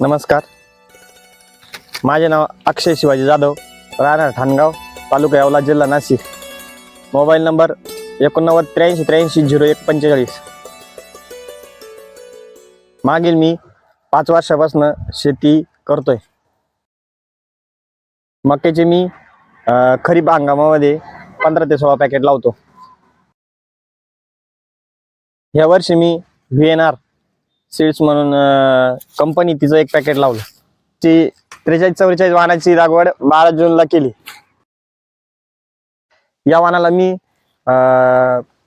नमस्कार. माझे नाव अक्षय शिवाजी जाधव राहणार ठाणगाव तालुका यावला जिल्हा नाशिक. मोबाईल नंबर एकोणनव्वद त्र्याऐंशी त्र्याऐंशी झिरो एक पंचेचाळीस. मागील मी पाच वर्षापासून शेती करतोय. मक्याचे मी खरीप हंगामामध्ये पंधरा ते सोळा पॅकेट लावतो. या वर्षी मी व्ही एन आर सीड्स म्हणून कंपनी तिचं एक पॅकेट लावलं. ती त्रेचाळीस चौवेचाळीस वाहनाची लागवड बारा जूनला केली. या वाहनाला मी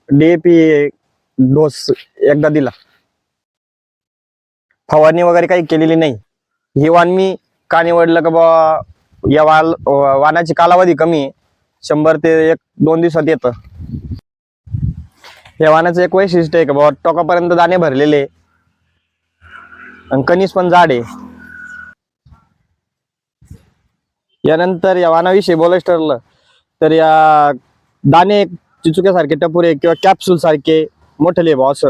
डीएपी डोस एकदा दिला. फवारणी वगैरे काही केलेली नाही. हे वाण मी का निवडलं का बा या वाल वाहनाची कालावधी कमी आहे. शंभर ते एक दोन दिवसात येतं. या वाहनाचं एक वैशिष्ट्य आहे का बाबा टोकापर्यंत दाणे भरलेले आहे. आणि कणीस पण जाड आहे. यानंतर या वाणाविषयी बोलायचं ठरलं तर या दाणे चिचुक्यासारखे टपुरे किंवा कॅप्सूल सारखे मोठे भाऊ असं.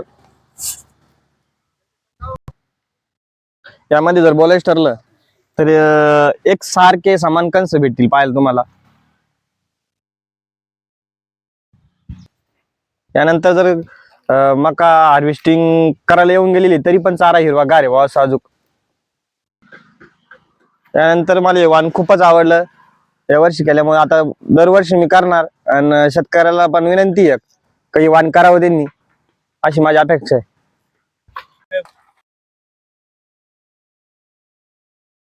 यामध्ये जर बोलायचं ठरलं तर एक सारखे समान कंस भेटतील पाहायला तुम्हाला. यानंतर जर मका हार्वेस्टिंग करायला येऊन गेलेली तरी पण चारा हिरवा गार आहे साजूक त्यानंतर मला हे वाण खूपच आवडलं. या वर्षी केल्यामुळे आता दरवर्षी मी करणार आणि शेतकऱ्याला पण विनंती आहे काही वाण करावं त्यांनी अशी माझी अपेक्षा आहे.